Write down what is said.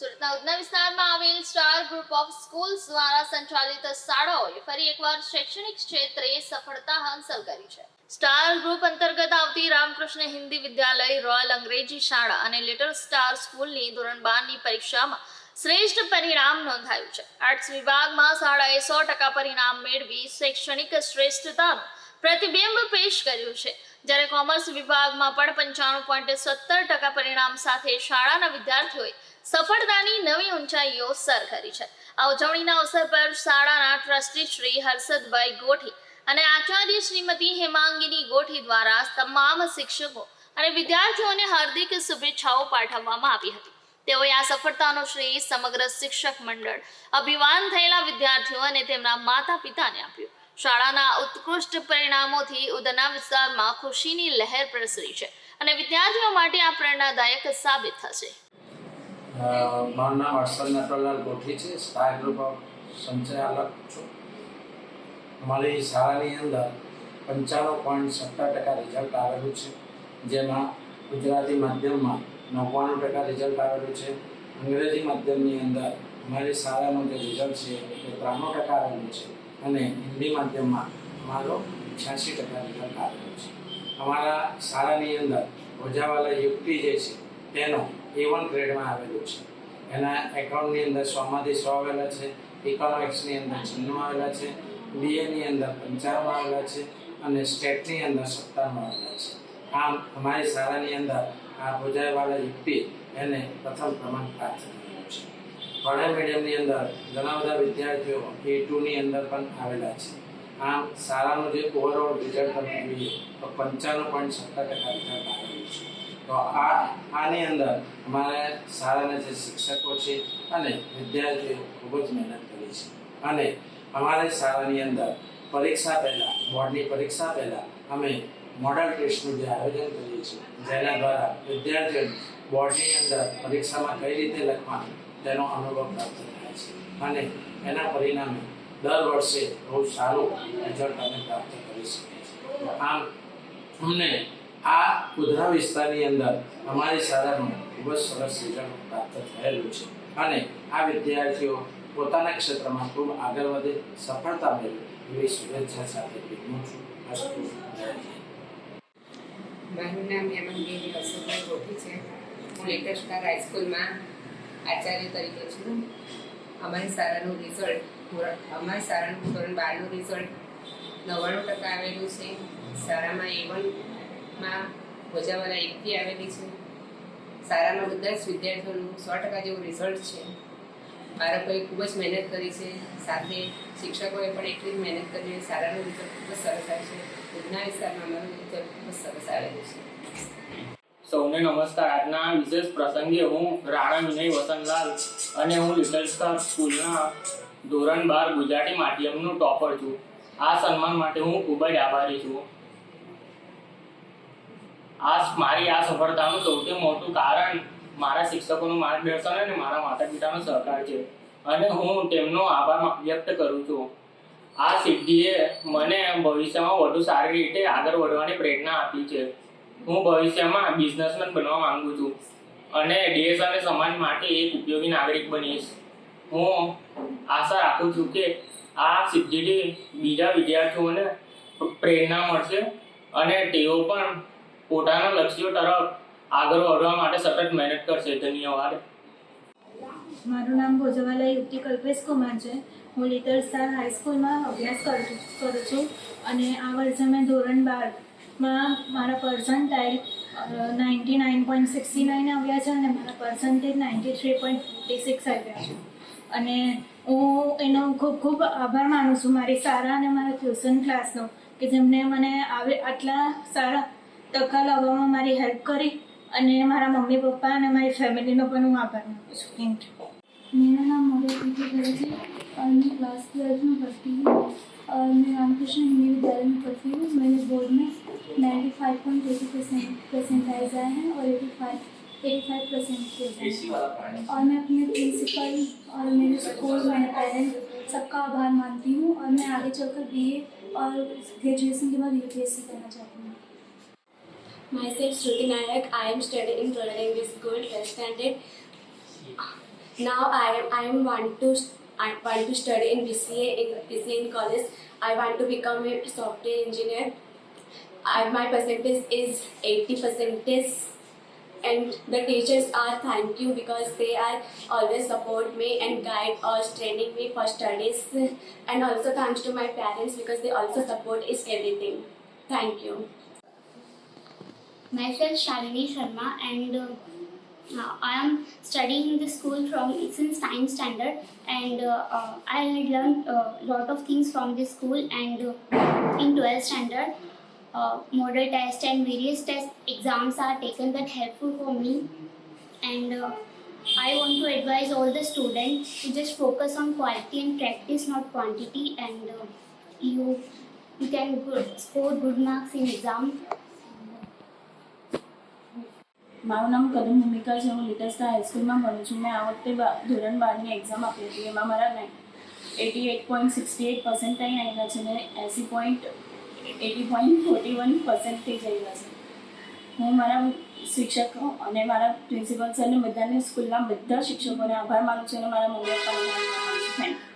સુરતના ઉધના વિસ્તારમાં આવેલ સ્ટાર ગ્રુપ ઓફ સ્કૂલ્સ દ્વારા સંચાલિત શાળાઓએ ફરી એકવાર શૈક્ષણિક ક્ષેત્રે સફળતા હાંસલ કરી છે. સ્ટાર ગ્રુપ અંતર્ગત આવતી રામકૃષ્ણ હિન્દી વિદ્યાલય, રોયલ અંગ્રેજી શાળા અને લિટલ સ્ટાર સ્કૂલની ધોરણ બારની પરીક્ષામાં શ્રેષ્ઠ પરિણામ નોંધાયું છે. આર્ટ્સ વિભાગમાં શાળાએ સો ટકા પરિણામ મેળવી શૈક્ષણિક શ્રેષ્ઠતાનું પ્રતિબિંબ પેશ કર્યું છે. જ્યારે કોમર્સ વિભાગમાં પણ પંચાણું પોઈન્ટ સત્તર ટકા પરિણામ સાથે શાળાના વિદ્યાર્થીઓએ સફળતાની નવી ઊંચાઈઓ સર કરી છે. આ ઉજવણીના અવસર પર શાળાના ટ્રસ્ટી શ્રી હર્ષદભાઈ ગોઠી અને આચાર્ય શ્રીમતી હેમાંગીની ગોઠી દ્વારા તમામ શિક્ષકો અને વિદ્યાર્થીઓને હાર્દિક શુભેચ્છાઓ પાઠવવામાં આવી હતી. તેઓએ આ સફળતાનો શ્રેય સમગ્ર શિક્ષક મંડળ અભિમાન થયેલા વિદ્યાર્થીઓ અને તેમના માતા પિતાને આપ્યું. શાળાના ઉત્કૃષ્ટ પરિણામોથી ઉદના વિસ્તારમાં ખુશીની લહેર પ્રસરી છે અને વિદ્યાર્થીઓ માટે આ પ્રેરણાદાયક સાબિત થશે. મારું નામ હર્ષદ નટવરલાલ ગોઠી છે. સ્ટાર ગ્રુપ ઓફ સંચાલક છું. અમારી શાળાની અંદર પંચાણું પોઈન્ટ સત્તર ટકા રિઝલ્ટ આવેલું છે. જેમાં ગુજરાતી માધ્યમમાં નવ્વાણું ટકા રિઝલ્ટ આવેલું છે. અંગ્રેજી માધ્યમની અંદર અમારી શાળાનું જે રિઝલ્ટ છે એ ત્રાણું ટકા આવેલું છે અને હિન્દી માધ્યમમાં અમારો છ્યાસી ટકા રિઝલ્ટ આવેલું છે. અમારા શાળાની અંદર ઓજાવાલા યુક્તિ જે છે તેનો એ વન ગ્રેડમાં આવેલું છે. એના એકાઉન્ટની અંદર સોમાંથી સો આવેલા છે ઇકોનોમિક્સની અંદર છન્નું આવેલા છે બીએની અંદર પંચાવન આવેલા છે અને સ્ટેટની અંદર સત્તાવન આવેલા છે. આમ અમારી શાળાની અંદર આ ભોજાઈવાળા યુક્તિ એને પ્રથમ ક્રમાંક પ્રાપ્ત થયેલો છે. ભણે મીડિયમની અંદર ઘણા બધા વિદ્યાર્થીઓ એ ટુની અંદર પણ આવેલા છે. આમ શાળાનું જે ઓવરઓલ રિઝલ્ટ તમે જોઈએ તો પંચાણું પોઈન્ટ સત્તર ટકા રિઝલ્ટ તો આ, આની અંદર અમારા શાળાના જે શિક્ષકો છે અને વિદ્યાર્થીઓ ખૂબ જ મહેનત કરી છે. અને અમારી શાળાની અંદર પરીક્ષા પહેલાં, બોર્ડની પરીક્ષા પહેલાં અમે મોડલ ટેસ્ટનું જે આયોજન કરીએ છીએ, જેના દ્વારા વિદ્યાર્થીઓ બોર્ડની અંદર પરીક્ષામાં કઈ રીતે લખવાનું તેનો અનુભવ પ્રાપ્ત થાય છે. અને એના પરિણામે દર વર્ષે બહુ સારું રિઝલ્ટ અમે પ્રાપ્ત કરી શકીએ છીએ. આમ, અમને આ ઉધના વિસ્તારની અંદર અમારી શાળાનું ખૂબ જ સરસ રિઝલ્ટ પ્રાપ્ત થયેલું છે. અને આ વિદ્યાર્થીઓ પોતાના ક્ષેત્રમાં ખૂબ આગળ વધે, સફળતા મેળવે એવી શુભેચ્છા સાથે વિનમું છું. અસ્તુ મારું નામ હેમંતભાઈ હસુભાઈ ગોઠી છે. હું લેટેસ્ટ સ્ટાર હાઈસ્કૂલમાં આચાર્ય તરીકે છું. અમારી શાળાનું રિઝલ્ટ અમારી શાળાનું ધોરણ બારનું રિઝલ્ટ નવ્વાણું ટકા આવેલું છે. શાળામાં એ વનમાં ભોજાવાલા એકથી આવેલી છે. સારામાં જ વિદ્યાર્થીઓનું સો ટકા જેવું રિઝલ્ટ છે. બાળકોએ ખૂબ જ મહેનત કરી છે. સાથે શિક્ષકોએ પણ એટલી જ મહેનત કરી શાળાનું રિઝલ્ટ ખૂબ જ સરસ આવે છે. ઉધના વિસ્તારમાં અમારું રિઝલ્ટ ખૂબ જ સરસ આવેલું છે. સૌને નમસ્કાર. આજના વિશેષ પ્રસંગે હું રાણા વિનય વસનલાલ અને હું લિટલ સ્ટાર સ્કૂલના ધોરણ બાર ગુજરાતી માધ્યમનું ટોપર છું. આ સન્માન માટે હું ખૂબ જ આભારી છું. આ મારી આ સફળતાનું સૌથી મોટું કારણ મારા શિક્ષકોનું માર્ગદર્શન અને મારા માતા પિતાનો સહકાર છે. અને હું તેમનો આભાર વ્યક્ત કરું છું. આ સિદ્ધિએ મને ભવિષ્યમાં વધુ સારી રીતે આગળ વધવાની પ્રેરણા આપી છે. હું ભવિષ્યમાં બિઝનેસમેન બનવા માંગુ છું અને દેશ અને સમાજ માટે એક ઉપયોગી નાગરિક બનીશ. હું આશા રાખું છું કે આ સિદ્ધિથી બીજા વિદ્યાર્થીઓને પ્રેરણા મળશે અને તેઓ પણ પોતાના લક્ષ્યો તરફ આગળ વધવા માટે સતત મહેનત કરશે. ધન્યવાદ. મારું નામ ભોજવાલા યુક્તિ કલ્પેશ કુમાર છે. હું લિટલ સ્ટાર હાઈસ્કૂલમાં અભ્યાસ કરું કરું છું અને આ વર્ષે મેં ધોરણ બારમાં મારા percentile ninety nine point sixty nine આવ્યા છે અને મારા percentage ninety three point fifty six આવ્યા છે. અને હું એનો ખૂબ ખૂબ આભાર માનું છું મારી સારા અને મારા ટ્યુશન ક્લાસનો કે જેમને મને આવે આટલા સારા ટકા લાવવામાં મારી હેલ્પ કરી અને મારા મમ્મી પપ્પા અને મારી ફેમિલીનો પણ હું આભાર માનું છું થેન્ક યુ मेरा नाम मोहम्मद प्रीति है और मैं क्लास ट्वेल्थ में पढ़ती हूँ और मैं रामकृष्ण हिंदी विद्यालय में पढ़ती हूँ मेरे बोर्ड में ninety five point eighty percent percentage आए हैं और eighty five eighty five percent और मैं अपने प्रिंसिपल और मेरे स्कूल मेरे पेरेंट्स सबका आभार मानती हूँ और मैं आगे चलकर बी और ग्रेजुएशन के बाद यू करना चाहती हूँ Myself Shruti Nayak. I am studying in Royal School, 12th standard. now I I am want to I want to study in BCA in BCA in college. I want to become a software engineer. I, my percentage is 80 percentage and the teachers are thank you because they are always support me and guide us training me for studies and also thanks to my parents because they also support is everything thank you Myself Shalini Sharma and uh, uh, I am studying in the school from since 9th standard and uh, uh, I had learned a lot of things from this school and uh, in 12th standard uh, model test and various test exams are taken that helpful for me. And uh, I want to advise all the students to just focus on quality and practice not quantity and uh, you you can score good marks in exam મારું નામ કદમ ભૂમિકા છે. હું little star હાઈસ્કૂલમાં ભણું છું. મેં આ વખતે ધોરણ બારની એક્ઝામ આપી હતી. એમાં મારા eighty eight point sixty eight percentile આવ્યા છે ને એંસી point eighty point forty one percentage આવ્યા છે. હું મારા શિક્ષકો અને મારા પ્રિન્સિપલ સરને બધાને સ્કૂલના બધા શિક્ષકોને આભાર માનું છું અને મારા મમ્મી પપ્પાને આભાર માનું છું. Thank you